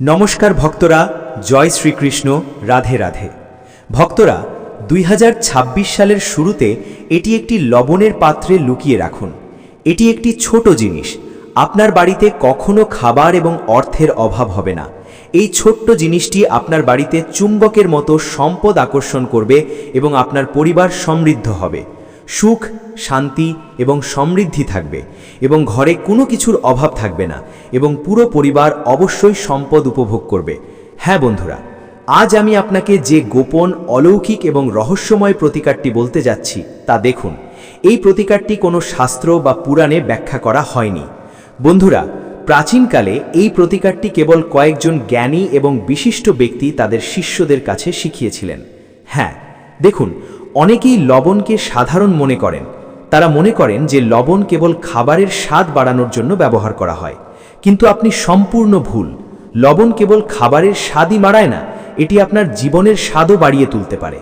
নমস্কার ভক্তরা, জয় শ্রীকৃষ্ণ, রাধে রাধে। ভক্তরা, দুই হাজার ছাব্বিশ সালের শুরুতে এটি একটি লবণের পাত্রে লুকিয়ে রাখুন। এটি একটি ছোট জিনিস। আপনার বাড়িতে কখনো খাবার এবং অর্থের অভাব হবে না। এই ছোট্ট জিনিসটি আপনার বাড়িতে চুম্বকের মতো সম্পদ আকর্ষণ করবে এবং আপনার পরিবার সমৃদ্ধ হবে। সুখ, শান্তি এবং সমৃদ্ধি থাকবে এবং ঘরে কোনো কিছুর অভাব থাকবে না এবং পুরো পরিবার অবশ্যই সম্পদ উপভোগ করবে। হ্যাঁ বন্ধুরা, আজ আমি আপনাকে যে গোপন, অলৌকিক এবং রহস্যময় প্রতিকারটি বলতে যাচ্ছি তা দেখুন। এই প্রতিকারটি কোনো শাস্ত্র বা পুরাণে ব্যাখ্যা করা হয়নি। বন্ধুরা, প্রাচীনকালে এই প্রতিকারটি কেবল কয়েকজন জ্ঞানী এবং বিশিষ্ট ব্যক্তি তাদের শিষ্যদের কাছে শিখিয়েছিলেন। হ্যাঁ দেখুন অনেকেই লবণকে সাধারণ মনে করেন। তারা মনে করেন যে লবণ কেবল খাবারের স্বাদ বাড়ানোর জন্য ব্যবহার করা হয়। কিন্তু আপনি সম্পূর্ণ ভুল। লবণ কেবল খাবারের স্বাদই বাড়ায় না, এটি আপনার জীবনের স্বাদও বাড়িয়ে তুলতে পারে।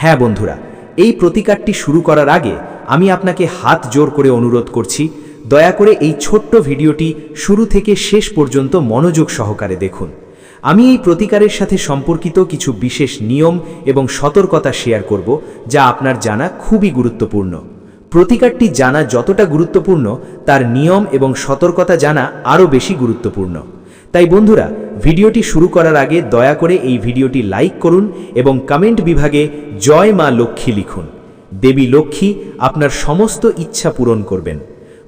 হ্যাঁ বন্ধুরা, এই প্রতিকারটি শুরু করার আগে আমি আপনাকে হাত জোর করে অনুরোধ করছি, দয়া করে এই ছোট্ট ভিডিওটি শুরু থেকে শেষ পর্যন্ত মনোযোগ সহকারে দেখুন। আমি এই প্রতিকারের সাথে সম্পর্কিত কিছু বিশেষ নিয়ম এবং সতর্কতা শেয়ার করব, যা আপনার জানা খুবই গুরুত্বপূর্ণ। প্রতিকারটি জানা যতটা গুরুত্বপূর্ণ, তার নিয়ম এবং সতর্কতা জানা আরও বেশি গুরুত্বপূর্ণ। তাই বন্ধুরা, ভিডিওটি শুরু করার আগে দয়া করে এই ভিডিওটি লাইক করুন এবং কমেন্ট বিভাগে জয় মা লক্ষ্মী লিখুন। দেবী লক্ষ্মী আপনার সমস্ত ইচ্ছা পূরণ করবেন।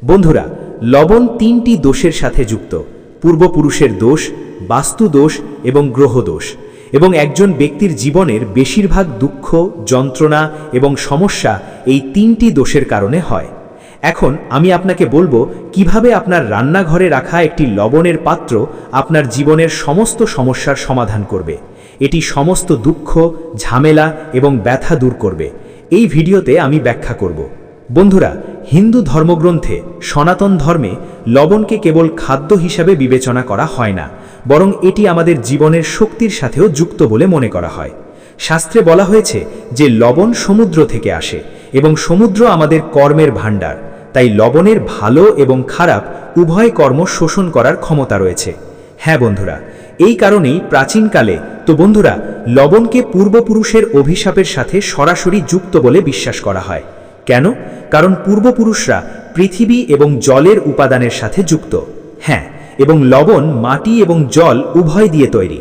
বন্ধুরা, লবণ তিনটি দোষের সাথে যুক্ত। পূর্বপুরুষের দোষ বাস্তু দোষ এবং গ্রহ দোষ এবং একজন ব্যক্তির জীবনের বেশিরভাগ দুঃখ, যন্ত্রণা এবং সমস্যা এই তিনটি দোষের কারণে হয়। এখন আমি আপনাকে বলব কীভাবে আপনার রান্নাঘরে রাখা একটি লবণের পাত্র আপনার জীবনের সমস্ত সমস্যার সমাধান করবে। এটি সমস্ত দুঃখ, ঝামেলা এবং ব্যথা দূর করবে। এই ভিডিওতে আমি ব্যাখ্যা করব। বন্ধুরা, হিন্দু ধর্মগ্রন্থে সনাতন ধর্মে লবণকে কেবল খাদ্য হিসাবে বিবেচনা করা হয় না। বরং এটি আমাদের জীবনের শক্তির সাথেও যুক্ত বলে মনে করা হয়। শাস্ত্রে বলা হয়েছে যে লবণ সমুদ্র থেকে আসে এবং সমুদ্র আমাদের কর্মের ভাণ্ডার। তাই লবণের ভালো এবং খারাপ উভয় কর্ম শোষণ করার ক্ষমতা রয়েছে। হ্যাঁ বন্ধুরা, এই কারণেই প্রাচীনকালে, তো বন্ধুরা, লবণকে পূর্বপুরুষের অভিশাপের সাথে সরাসরি যুক্ত বলে বিশ্বাস করা হয়। কেন? কারণ পূর্বপুরুষরা পৃথিবী এবং জলের উপাদানের সাথে যুক্ত। হ্যাঁ এবং লবণ, মাটি এবং জল উভয় দিয়ে তৈরি।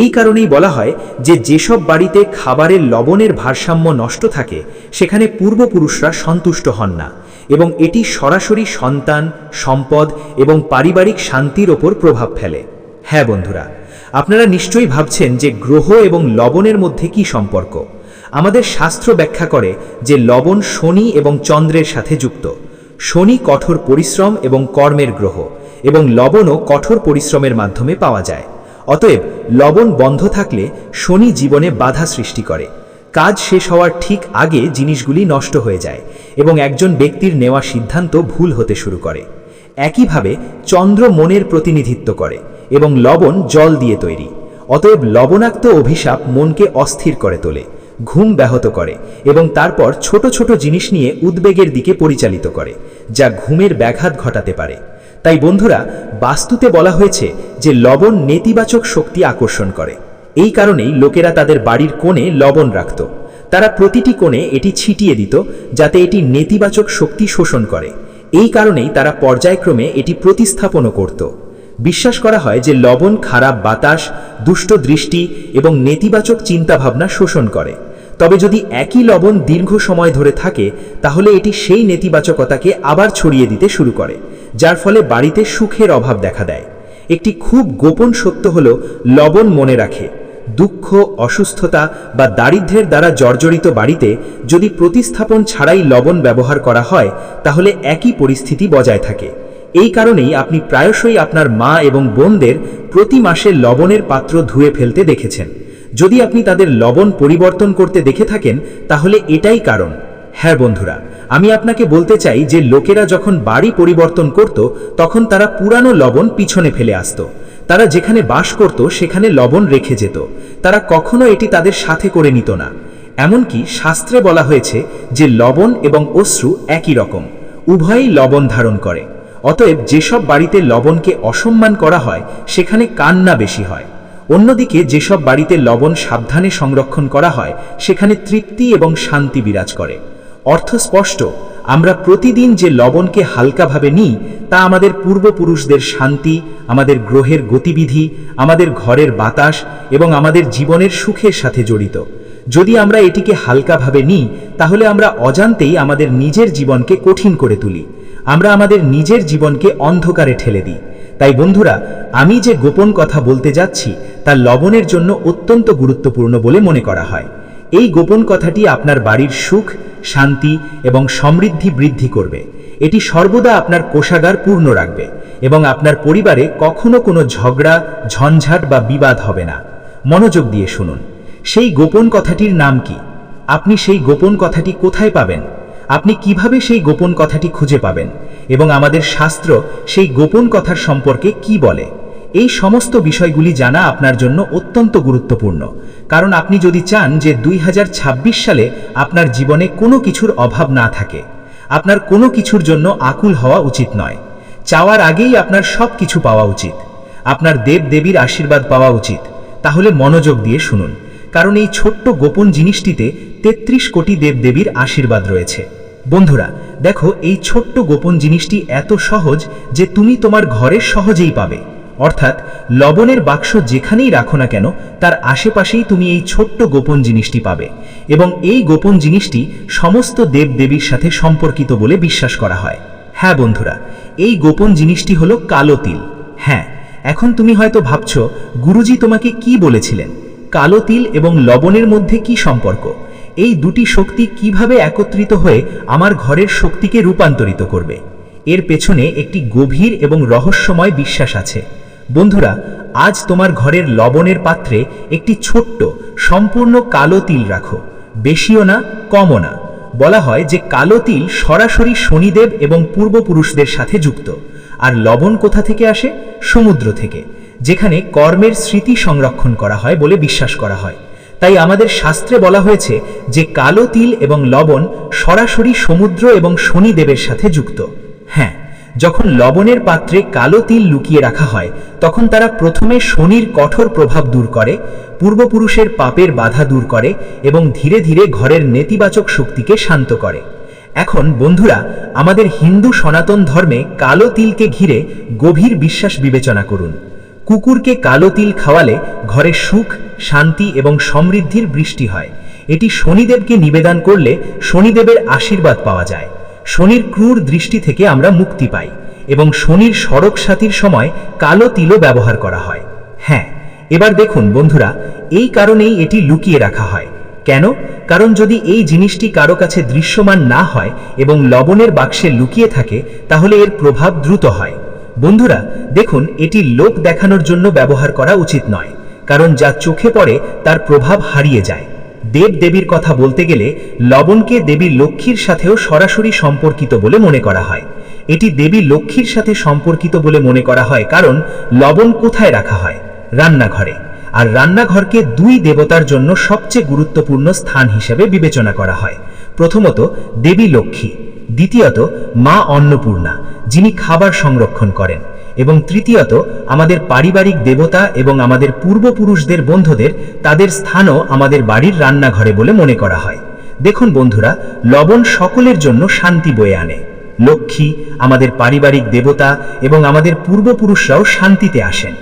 এই কারণেই বলা হয় যে যেসব বাড়িতে খাবারের লবণের ভারসাম্য নষ্ট থাকে, সেখানে পূর্বপুরুষরা সন্তুষ্ট হন না এবং এটি সরাসরি সন্তান, সম্পদ এবং পারিবারিক শান্তির ওপর প্রভাব ফেলে। হ্যাঁ বন্ধুরা, আপনারা নিশ্চয়ই ভাবছেন যে গ্রহ এবং লবণের মধ্যে কি সম্পর্ক। আমাদের শাস্ত্র ব্যাখ্যা করে যে লবণ শনি এবং চন্দ্রের সাথে যুক্ত। শনি কঠোর পরিশ্রম এবং কর্মের গ্রহ। এবং লবণও কঠোর পরিশ্রমের মাধ্যমে পাওয়া যায়। অতএব, লবণ বন্ধ থাকলে শনি জীবনে বাধা সৃষ্টি করে। কাজ শেষ হওয়ার ঠিক আগে জিনিসগুলি নষ্ট হয়ে যায় এবং একজন ব্যক্তির নেওয়া সিদ্ধান্ত ভুল হতে শুরু করে। একইভাবে, চন্দ্র মনের প্রতিনিধিত্ব করে এবং লবণ জল দিয়ে তৈরি। অতএব, লবণাক্ত অভিশাপ মনকে অস্থির করে তোলে, ঘুম ব্যাহত করে এবং তারপর ছোট ছোট জিনিস নিয়ে উদ্বেগের দিকে পরিচালিত করে, যা ঘুমের ব্যাঘাত ঘটাতে পারে। তাই বন্ধুরা, বাস্তুতে বলা হয়েছে যে লবণ নেতিবাচক শক্তি আকর্ষণ করে। এই কারণেই লোকেরা তাদের বাড়ির কোণে লবণ রাখত। তারা প্রতিটি কোণে এটি ছিটিয়ে দিত যাতে এটি নেতিবাচক শক্তি শোষণ করে। এই কারণেই তারা পর্যায়ক্রমে এটি প্রতিস্থাপনও করত। বিশ্বাস করা হয় যে লবণ খারাপ বাতাস, দুষ্ট দৃষ্টি এবং নেতিবাচক চিন্তাভাবনা শোষণ করে। তবে যদি একই লবণ দীর্ঘ সময় ধরে থাকে, তাহলে এটি সেই নেতিবাচকতাকে আবার ছড়িয়ে দিতে শুরু করে, যার ফলে বাড়িতে সুখের অভাব দেখা দেয়। একটি খুব গোপন সত্য হল, লবণ মনে রাখে। দুঃখ, অসুস্থতা বা দারিদ্র্যের দ্বারা জর্জরিত বাড়িতে যদি প্রতিস্থাপন ছাড়াই লবণ ব্যবহার করা হয়, তাহলে একই পরিস্থিতি বজায় থাকে। এই কারণেই আপনি প্রায়শই আপনার মা এবং বোনদের প্রতি মাসে লবণের পাত্র ধুয়ে ফেলতে দেখেছেন। যদি আপনি তাদের লবণ পরিবর্তন করতে দেখে থাকেন, তাহলে এটাই কারণ। হ্যাঁ বন্ধুরা, আমি আপনাকে বলতে চাই যে লোকেরা যখন বাড়ি পরিবর্তন করত, তখন তারা পুরানো লবণ পিছনে ফেলে আসত। তারা যেখানে বাস করত, সেখানে লবণ রেখে যেত। তারা কখনো এটি তাদের সাথে করে নিত না। এমনকি শাস্ত্রে বলা হয়েছে যে লবণ এবং অশ্রু একই রকম, উভয়ই লবণ ধারণ করে। অতএব যেসব বাড়িতে লবণকে অসম্মান করা হয়, সেখানে কান্না বেশি হয়। অন্যদিকে যেসব বাড়িতে লবণ সাবধানে সংরক্ষণ করা হয়, সেখানে তৃপ্তি এবং শান্তি বিরাজ করে। অর্থ স্পষ্ট, আমরা প্রতিদিন যে লবণকে হালকাভাবে নিই, তা আমাদের পূর্বপুরুষদের শান্তি, আমাদের গ্রহের গতিবিধি, আমাদের ঘরের বাতাস এবং আমাদের জীবনের সুখের সাথে জড়িত। যদি আমরা এটিকে হালকাভাবে নিই, তাহলে আমরা অজান্তেই আমাদের নিজের জীবনকে কঠিন করে তুলি। আমরা আমাদের নিজের জীবনকে অন্ধকারে ঠেলে দিই। তাই বন্ধুরা, আমি যে গোপন কথা বলতে যাচ্ছি, তা লবণের জন্য অত্যন্ত গুরুত্বপূর্ণ বলে মনে করা হয়। এই গোপন কথাটি আপনার বাড়ির সুখ, শান্তি এবং সমৃদ্ধি বৃদ্ধি করবে। এটি সর্বদা আপনার কোষাগার পূর্ণ রাখবে এবং আপনার পরিবারে কখনো কোনো ঝগড়া, ঝঞ্ঝাট বা বিবাদ হবে না। মনোযোগ দিয়ে শুনুন, সেই গোপন কথাটির নাম কি? আপনি সেই গোপন কথাটি কোথায় পাবেন? আপনি কীভাবে সেই গোপন কথাটি খুঁজে পাবেন? এবং আমাদের শাস্ত্র সেই গোপন কথার সম্পর্কে কি বলে? এই সমস্ত বিষয়গুলি জানা আপনার জন্য অত্যন্ত গুরুত্বপূর্ণ। কারণ আপনি যদি চান যে দুই হাজার ছাব্বিশ সালে আপনার জীবনে কোনো কিছুর অভাব না থাকে, আপনার কোনো কিছুর জন্য আকুল হওয়া উচিত নয়। চাওয়ার আগেই আপনার সব কিছু পাওয়া উচিত। আপনার দেব দেবীর আশীর্বাদ পাওয়া উচিত। তাহলে মনোযোগ দিয়ে শুনুন। কারণ এই ছোট্ট গোপন জিনিসটিতে তেত্রিশ কোটি দেবদেবীর আশীর্বাদ রয়েছে। বন্ধুরা, দেখো এই ছোট্ট গোপন জিনিসটি এত সহজ যে তুমি তোমার ঘরে সহজেই পাবে। অর্থাৎ লবণের বাক্স যেখানেই রাখো না কেন, তার আশেপাশেই তুমি এই ছোট্ট গোপন জিনিসটি পাবে এবং এই গোপন জিনিসটি সমস্ত দেবদেবীর সাথে সম্পর্কিত বলে বিশ্বাস করা হয়। হ্যাঁ বন্ধুরা, এই গোপন জিনিসটি হলো কালো তিল। হ্যাঁ এখন তুমি হয়তো ভাবছ, গুরুজি তোমাকে কি বলেছিলেন? কালো তিল এবং লবণের মধ্যে কি সম্পর্ক? এই দুটি শক্তি কীভাবে একত্রিত হয়ে আমার ঘরের শক্তিকে রূপান্তরিত করবে? এর পেছনে একটি গভীর এবং রহস্যময় বিশ্বাস আছে। বন্ধুরা, আজ তোমার ঘরের লবণের পাত্রে একটি ছোট্ট, সম্পূর্ণ কালো তিল রাখো। বেশিও না, কমও না। বলা হয় যে কালো তিল সরাসরি শনিদেব এবং পূর্বপুরুষদের সাথে যুক্ত। আর লবণ কোথা থেকে আসে? সমুদ্র থেকে, যেখানে কর্মের স্মৃতি সংরক্ষণ করা হয় বলে বিশ্বাস করা হয়। তাই আমাদের শাস্ত্রে বলা হয়েছে যে কালো তিল এবং লবণ সরাসরি সমুদ্র এবং শনিদেবের সাথে যুক্ত। হ্যাঁ যখন লবণের পাত্রে কালো তিল লুকিয়ে রাখা হয়, তখন তারা প্রথমে শনির কঠোর প্রভাব দূর করে, পূর্বপুরুষের পাপের বাধা দূর করে এবং ধীরে ধীরে ঘরের নেতিবাচক শক্তিকে শান্ত করে। এখন, বন্ধুরা, আমাদের হিন্দু সনাতন ধর্মে কালো তিলকে ঘিরে গভীর বিশ্বাস বিবেচনা করুন। কুকুরকে কালো তিল খাওয়ালে ঘরে সুখ, শান্তি এবং সমৃদ্ধির বৃষ্টি হয়। এটি শনিদেবকে নিবেদন করলে শনিদেবের আশীর্বাদ পাওয়া যায়। শনির ক্রূর দৃষ্টি থেকে আমরা মুক্তি পাই এবং শনির সড়ক সাথীর সময় কালো তিলও ব্যবহার করা হয়। হ্যাঁ এবার দেখুন বন্ধুরা, এই কারণেই এটি লুকিয়ে রাখা হয়। কেন? কারণ যদি এই জিনিসটি কারও কাছে দৃশ্যমান না হয় এবং লবণের বাক্সে লুকিয়ে থাকে, তাহলে এর প্রভাব দ্রুত হয়। বন্ধুরা, দেখুন, এটি লোক দেখানোর জন্য ব্যবহার করা উচিত নয়, কারণ যা চোখে পড়ে তার প্রভাব হারিয়ে যায়। দেব দেবীর কথা বলতে গেলে লবণকে দেবী লক্ষ্মীর সাথেও সরাসরি সম্পর্কিত বলে মনে করা হয়। এটি দেবী লক্ষ্মীর সাথে সম্পর্কিত বলে মনে করা হয় কারণ লবণ কোথায় রাখা হয়? রান্নাঘরে। আর রান্নাঘরকে দুই দেবতার জন্য সবচেয়ে গুরুত্বপূর্ণ স্থান হিসেবে বিবেচনা করা হয়। প্রথমত দেবী লক্ষ্মী, দ্বিতীয়ত মা অন্নপূর্ণা যিনি খাবার সংরক্ষণ করেন। এবং তৃতীয়ত, আমাদের পারিবারিক দেবতা এবং আমাদের পূর্বপুরুষদের বন্ধুদের, তাদের স্থানও আমাদের বাড়ির রান্নাঘরে বলে মনে করা হয়। দেখুন বন্ধুরা, লবণ সকলের জন্য শান্তি বয়ে আনে। লক্ষ্মী, আমাদের পারিবারিক দেবতা এবং আমাদের পূর্বপুরুষরাও শান্তিতে আসেন।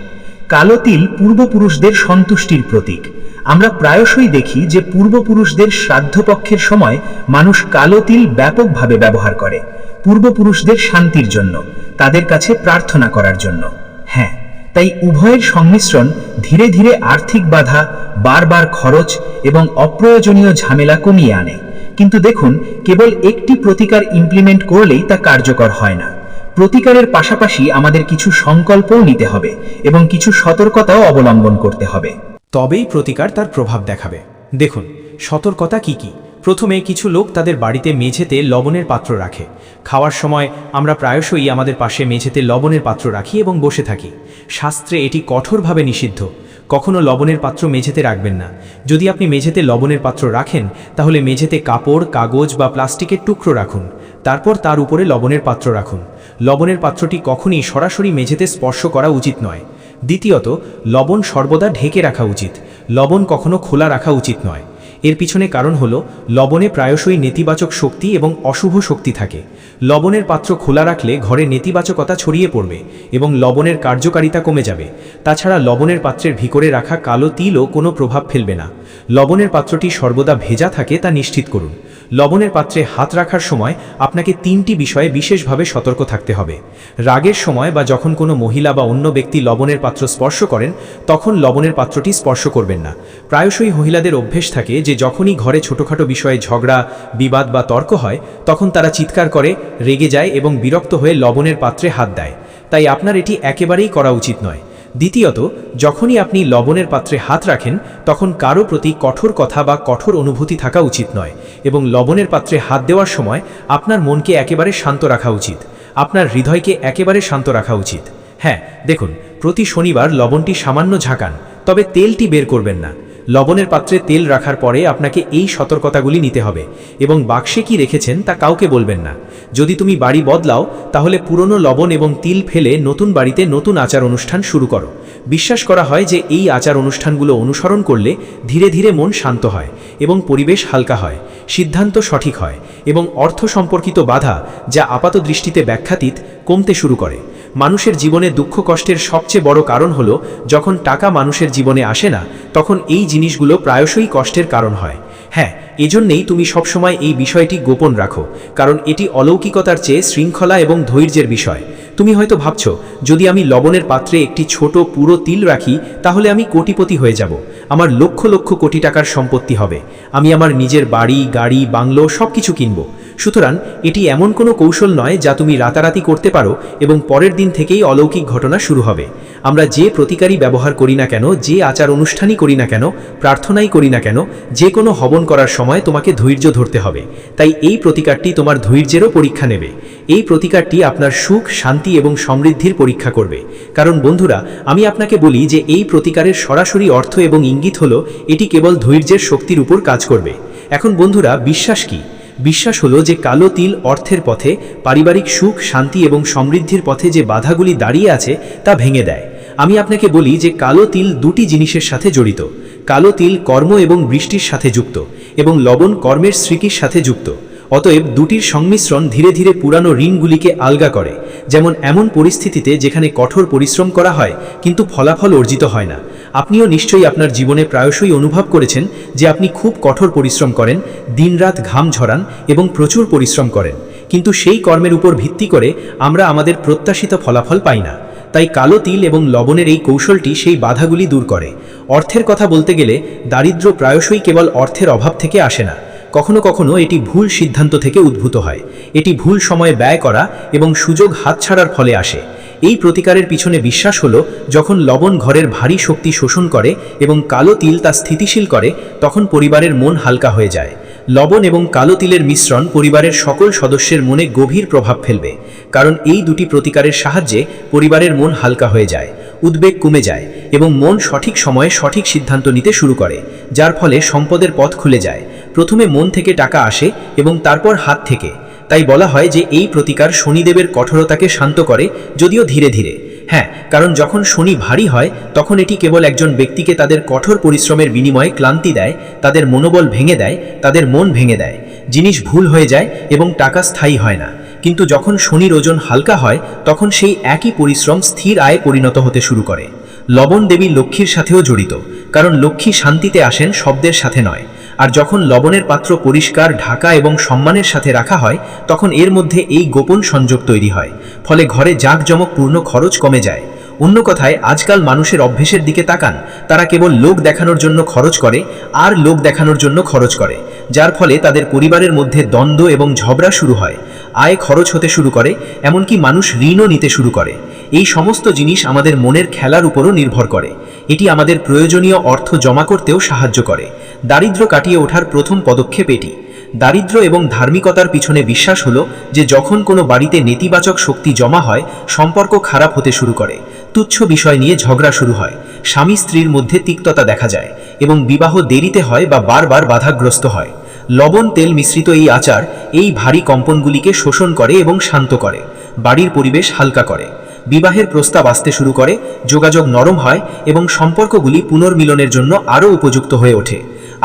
কালো তিল পূর্বপুরুষদের সন্তুষ্টির প্রতীক। আমরা প্রায়শই দেখি যে পূর্বপুরুষদের শ্রাদ্ধপক্ষের সময় মানুষ কালো তিল ব্যাপকভাবে ব্যবহার করে। পূর্বপুরুষদের শান্তির জন্য, তাদের কাছে প্রার্থনা করার জন্য। হ্যাঁ তাই উভয়ের সংমিশ্রণ ধীরে ধীরে আর্থিক বাধা, বারবার খরচ এবং অপ্রয়োজনীয় ঝামেলা কমিয়ে আনে। কিন্তু দেখুন, কেবল একটি প্রতিকার ইমপ্লিমেন্ট করলেই তা কার্যকর হয় না। প্রতিকারের পাশাপাশি আমাদের কিছু সংকল্পও নিতে হবে এবং কিছু সতর্কতাও অবলম্বন করতে হবে। তবেই প্রতিকার তার প্রভাব দেখাবে। দেখুন, সতর্কতা কি কি? প্রথমে কিছু লোক তাদের বাড়িতে মেঝেতে লবণের পাত্র রাখে। খাওয়ার সময় আমরা প্রায়শই আমাদের পাশে মেঝেতে লবণের পাত্র রাখি এবং বসে থাকি। শাস্ত্রে এটি কঠোরভাবে নিষিদ্ধ। কখনো লবণের পাত্র মেঝেতে রাখবেন না। যদি আপনি মেঝেতে লবণের পাত্র রাখেন, তাহলে মেঝেতে কাপড়, কাগজ বা প্লাস্টিকের টুকরো রাখুন। তারপর তার উপরে লবণের পাত্র রাখুন। লবণের পাত্রটি কখনই সরাসরি মেঝেতে স্পর্শ করা উচিত নয়। দ্বিতীয়ত, লবণ সর্বদা ঢেকে রাখা উচিত। লবণ কখনো খোলা রাখা উচিত নয়। এর পিছনে কারণ হল, লবণে প্রায়শই নেতিবাচক শক্তি এবং অশুভ শক্তি থাকে। লবণের পাত্র খোলা রাখলে ঘরে নেতিবাচকতা ছড়িয়ে পড়বে এবং লবণের কার্যকারিতা কমে যাবে। তাছাড়া লবণের পাত্রের ভিকরে রাখা কালো তিলও কোনো প্রভাব ফেলবে না। লবণের পাত্রটি সর্বদা ভেজা থাকে তা নিশ্চিত করুন। লবণের পাত্রে হাত রাখার সময় আপনাকে তিনটি বিষয়ে বিশেষভাবে সতর্ক থাকতে হবে। রাগের সময় বা যখন কোনো মহিলা বা অন্য ব্যক্তি লবণের পাত্র স্পর্শ করেন, তখন লবণের পাত্রটি স্পর্শ করবেন না। প্রায়শই মহিলাদের অভ্যেস থাকে যে যখনই ঘরে ছোটোখাটো বিষয়ে ঝগড়া, বিবাদ বা তর্ক হয়, তখন তারা চিৎকার করে, রেগে যায় এবং বিরক্ত হয়ে লবণের পাত্রে হাত দেয়। তাই আপনার এটি একেবারেই করা উচিত নয়। দ্বিতীয়ত, যখনই আপনি লবণের পাত্রে হাত রাখেন, তখন কারও প্রতি কঠোর কথা বা কঠোর অনুভূতি থাকা উচিত নয়। এবং লবণের পাত্রে হাত দেওয়ার সময় আপনার মনকে একেবারে শান্ত রাখা উচিত। আপনার হৃদয়কে একেবারে শান্ত রাখা উচিত। হ্যাঁ দেখুন, প্রতি শনিবার লবণটি সামান্য ঝাঁকান, তবে তেলটি বের করবেন না। লবণের পাত্রে তেল রাখার পরে আপনাকে এই সতর্কতাগুলি নিতে হবে এবং বাক্সে কি রেখেছেন তা কাউকে বলবেন না। যদি তুমি বাড়ি বদলাও, তাহলে পুরনো লবণ এবং তিল ফেলে নতুন বাড়িতে নতুন আচার অনুষ্ঠান শুরু করো। বিশ্বাস করা হয় যে এই আচার অনুষ্ঠানগুলো অনুসরণ করলে ধীরে ধীরে মন শান্ত হয় এবং পরিবেশ হালকা হয়, সিদ্ধান্ত সঠিক হয় এবং অর্থ সম্পর্কিত বাধা যা আপাত দৃষ্টিতে ব্যাখ্যাতীত কমতে শুরু করে। মানুষের জীবনে দুঃখ কষ্টের সবচেয়ে বড় কারণ হলো, যখন টাকা মানুষের জীবনে আসে না, তখন এই জিনিসগুলো প্রায়শই কষ্টের কারণ হয়। হ্যাঁ এজন্যেই তুমি সবসময় এই বিষয়টি গোপন রাখো, কারণ এটি অলৌকিকতার চেয়ে শৃঙ্খলা এবং ধৈর্যের বিষয়। তুমি হয়তো ভাবছ, যদি আমি লবণের পাত্রে একটি ছোট পুরো তিল রাখি, তাহলে আমি কোটিপতি হয়ে যাব। আমার লক্ষ লক্ষ কোটি টাকার সম্পত্তি হবে। আমি আমার নিজের বাড়ি, গাড়ি, বাংলো সব কিছু কিনব। সুতরাং, এটি এমন কোনো কৌশল নয় যা তুমি রাতারাতি করতে পারো এবং পরের দিন থেকেই অলৌকিক ঘটনা শুরু হবে। আমরা যে প্রতিকারই ব্যবহার করি না কেন, যে আচার অনুষ্ঠানই করি না কেন, প্রার্থনাই করি না কেন, যে কোনো হবন করার সময় তোমাকে ধৈর্য ধরতে হবে। তাই এই প্রতিকারটি তোমার ধৈর্যেরও পরীক্ষা নেবে। এই প্রতিকারটি আপনার সুখ, শান্তি এবং সমৃদ্ধির পরীক্ষা করবে। কারণ বন্ধুরা, আমি আপনাকে বলি যে এই প্রতিকারের সরাসরি অর্থ এবং ইঙ্গিত হলো, এটি কেবল ধৈর্যের শক্তির উপর কাজ করবে। এখন বন্ধুরা, বিশ্বাস কি? বিশ্বাস হলো যে কালো তিল অর্থের পথে, পারিবারিক সুখ, শান্তি এবং সমৃদ্ধির পথে যে বাধাগুলি দাঁড়িয়ে আছে, তা ভেঙে দেয়। আমি আপনাকে বলি যে কালো তিল দুটি জিনিসের সাথে জড়িত। কালো তিল কর্ম এবং বৃষ্টির সাথে যুক্ত এবং লবণ কর্মের স্মৃতির সাথে যুক্ত। অতএব দুটির সংমিশ্রণ ধীরে ধীরে পুরানো ঋণগুলিকে আলগা করে, যেমন এমন পরিস্থিতিতে যেখানে কঠোর পরিশ্রম করা হয়, কিন্তু ফলাফল অর্জিত হয় না। আপনিও নিশ্চয়ই আপনার জীবনে প্রায়শই অনুভব করেছেন যে আপনি খুব কঠোর পরিশ্রম করেন, দিনরাত ঘাম ঝরান এবং প্রচুর পরিশ্রম করেন। কিন্তু সেই কর্মের উপর ভিত্তি করে আমরা আমাদের প্রত্যাশিত ফলাফল পাই না। তাই কালো তিল এবং লবণের এই কৌশলটি সেই বাধাগুলি দূর করে। অর্থের কথা বলতে গেলে, দারিদ্র্য প্রায়শই কেবল অর্থের অভাব থেকে আসে না। কখনো কখনো এটি ভুল সিদ্ধান্ত থেকে উদ্ভূত হয়। এটি ভুল সময়ে ব্যয় করা এবং সুযোগ হাতছাড়ার ফলে আসে। এই প্রতিকারের পিছনে বিশ্বাস হলো, যখন লবণ ঘরের ভারী শক্তি শোষণ করে এবং কালো তিল তা স্থিতিশীল করে, তখন পরিবারের মন হালকা হয়ে যায়। লবণ এবং কালো তিলের মিশ্রণ পরিবারের সকল সদস্যের মনে গভীর প্রভাব ফেলবে। কারণ এই দুটি প্রতিকারের সাহায্যে পরিবারের মন হালকা হয়ে যায়। উদ্বেগ কমে যায় এবং মন সঠিক সময়ে সঠিক সিদ্ধান্ত নিতে শুরু করে, যার ফলে সম্পদের পথ খুলে যায়। প্রথমে মন থেকে টাকা আসে এবং তারপর হাত থেকে। তাই বলা হয় যে এই প্রতিকার শনিদেবের কঠোরতাকে শান্ত করে, যদিও ধীরে ধীরে। হ্যাঁ কারণ যখন শনি ভারী হয়, তখন এটি কেবল একজন ব্যক্তিকে তাদের কঠোর পরিশ্রমের বিনিময়ে ক্লান্তি দেয়, তাদের মনোবল ভেঙে দেয়, তাদের মন ভেঙে দেয়। জিনিস ভুল হয়ে যায় এবং টাকা স্থায়ী হয় না। কিন্তু যখন শনির ওজন হালকা হয়, তখন সেই একই পরিশ্রম স্থির আয়ে পরিণত হতে শুরু করে। লবণ দেবী লক্ষ্মীর সাথেও জড়িত, কারণ লক্ষ্মী শান্তিতে আসেন শব্দের সাথে নয়। আর যখন লবণের পাত্র পরিষ্কার, ঢাকা এবং সম্মানের সাথে রাখা হয়, তখন এর মধ্যে এই গোপন সংযোগ তৈরি হয়, ফলে ঘরে জাঁকজমকপূর্ণ খরচ কমে যায়। অন্য কথায়, আজকাল মানুষের অভ্যেসের দিকে তাকান। তারা কেবল লোক দেখানোর জন্য খরচ করে আর লোক দেখানোর জন্য খরচ করে, যার ফলে তাদের পরিবারের মধ্যে দ্বন্দ্ব এবং ঝগড়া শুরু হয়। আয় খরচ হতে শুরু করে, এমনকি মানুষ ঋণও নিতে শুরু করে। এই সমস্ত জিনিস আমাদের মনের খেলার উপরও নির্ভর করে। এটি আমাদের প্রয়োজনীয় অর্থ জমা করতেও সাহায্য করে। দারিদ্র কাটিয়ে ওঠার প্রথম পদক্ষেপ এটি। দারিদ্র এবং ধার্মিকতার পিছনে বিশ্বাস হলো যে যখন কোনো বাড়িতে নেতিবাচক শক্তি জমা হয়, সম্পর্ক খারাপ হতে শুরু করে। তুচ্ছ বিষয় নিয়ে ঝগড়া শুরু হয়। স্বামী স্ত্রীর মধ্যে তিক্ততা দেখা যায় এবং বিবাহ দেরিতে হয় বা বারবার বাধাগ্রস্ত হয়। লবণ তেল মিশ্রিত এই আচার এই ভারী কম্পনগুলিকে শোষণ করে এবং শান্ত করে, বাড়ির পরিবেশ হালকা করে। বিবাহের প্রস্তাব আসতে শুরু করে, যোগাযোগ নরম হয় এবং সম্পর্কগুলি পুনর্মিলনের জন্য আরও উপযুক্ত হয়ে ওঠে।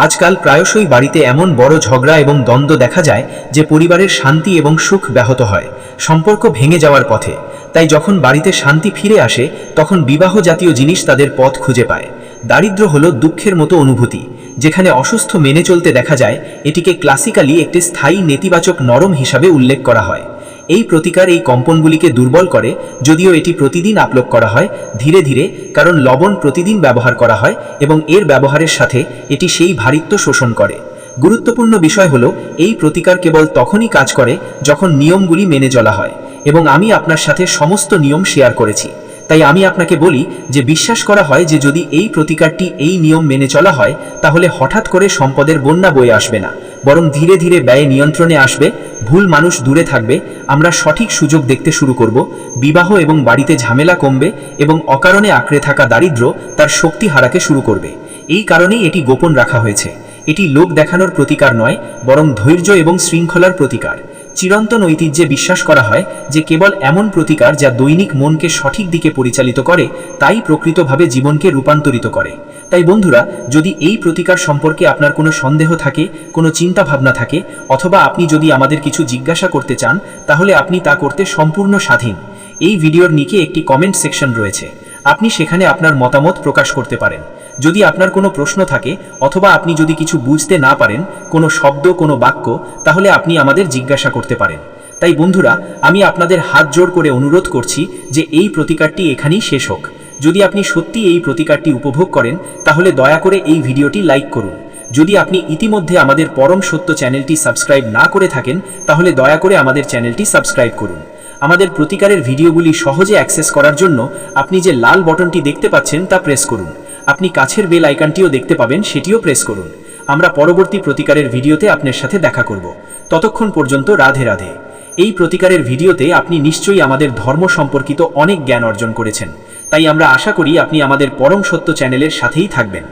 আজকাল প্রায়শই বাড়িতে এমন বড় ঝগড়া এবং দ্বন্দ্ব দেখা যায় যে পরিবারের শান্তি এবং সুখ ব্যাহত হয়। সম্পর্ক ভেঙে যাওয়ার পথে তাই যখন বাড়িতে শান্তি ফিরে আসে, তখন বিবাহ জাতীয় জিনিস তাদের পথ খুঁজে পায়। দারিদ্র্য হলো দুঃখের মতো অনুভূতি, যেখানে অসুস্থ মেনে চলতে দেখা যায়, এটিকে ক্লাসিক্যালি একটি স্থায়ী নেতিবাচক নরম হিসাবে উল্লেখ করা হয়। এই প্রতিকার এই কম্পনগুলিকে দুর্বল করে, যদিও এটি প্রতিদিন আপলোড করা হয়, ধীরে ধীরে, কারণ লবণ প্রতিদিন ব্যবহার করা হয় এবং এর ব্যবহারের সাথে এটি সেই ভারিত্ব শোষণ করে। গুরুত্বপূর্ণ বিষয় হলো, এই প্রতিকার কেবল তখনই কাজ করে যখন নিয়মগুলি মেনে চলা হয়। এবং আমি আপনার সাথে সমস্ত নিয়ম শেয়ার করেছি। তাই আমি আপনাকে বলি যে বিশ্বাস করা হয় যে যদি এই প্রতিকারটি এই নিয়ম মেনে চলা হয়, তাহলে হঠাৎ করে সম্পদের বন্যা বয়ে আসবে না, বরং ধীরে ধীরে ব্যয় নিয়ন্ত্রণে আসবে, ভুল মানুষ দূরে থাকবে, আমরা সঠিক সুযোগ দেখতে শুরু করব, বিবাহ এবং বাড়িতে ঝামেলা কমবে এবং অকারণে আঁকড়ে থাকা দারিদ্র তার শক্তি হারাকে শুরু করবে। এই কারণেই এটি গোপন রাখা হয়েছে। এটি লোক দেখানোর প্রতিকার নয়, বরং ধৈর্য এবং শৃঙ্খলার প্রতিকার। চিরন্তন ঐতিহ্যে বিশ্বাস করা হয় যে কেবল এমন প্রতিকার যা দৈনিক মনকে সঠিক দিকে পরিচালিত করে, তাই প্রকৃতভাবে জীবনকে রূপান্তরিত করে। তাই বন্ধুরা, যদি এই প্রতিকার সম্পর্কে আপনার কোনো সন্দেহ থাকে, কোনো চিন্তা ভাবনা থাকে, অথবা আপনি যদি আমাদের কিছু জিজ্ঞাসা করতে চান, তাহলে আপনি তা করতে সম্পূর্ণ স্বাধীন। এই ভিডিওর নিচে একটি কমেন্ট সেকশন রয়েছে। আপনি সেখানে আপনার মতামত প্রকাশ করতে পারেন। যদি আপনার কোনো প্রশ্ন থাকে, অথবা আপনি যদি কিছু বুঝতে না পারেন, কোনো শব্দ, কোনো বাক্য, তাহলে আপনি আমাদের জিজ্ঞাসা করতে পারেন। তাই বন্ধুরা, আমি আপনাদের হাত জোড় করে অনুরোধ করছি যে এই প্রতিকারটি এখানেই শেষ হোক। যদি আপনি সত্যি এই প্রতিকারটি উপভোগ করেন, তাহলে দয়া করে এই ভিডিওটি লাইক করুন। যদি আপনি ইতিমধ্যে আমাদের পরম সত্য চ্যানেলটি সাবস্ক্রাইব না করে থাকেন, তাহলে দয়া করে আমাদের চ্যানেলটি সাবস্ক্রাইব করুন। আমাদের প্রতিকারের ভিডিওগুলি সহজে অ্যাক্সেস করার জন্য আপনি যে লাল বটনটি দেখতে পাচ্ছেন তা প্রেস করুন। আপনি কাছের বেল আইকনটিও দেখতে পাবেন, সেটিও প্রেস করুন। আমরা পরবর্তী প্রতিকারের ভিডিওতে আপনার সাথে দেখা করব। ততক্ষণ পর্যন্ত রাধে রাধে। এই প্রতিকারের ভিডিওতে আপনি নিশ্চয়ই আমাদের ধর্ম সম্পর্কিত অনেক জ্ঞান অর্জন করেছেন। তাই আমরা আশা করি আপনি আমাদের পরম সত্য চ্যানেলের সাথেই থাকবেন।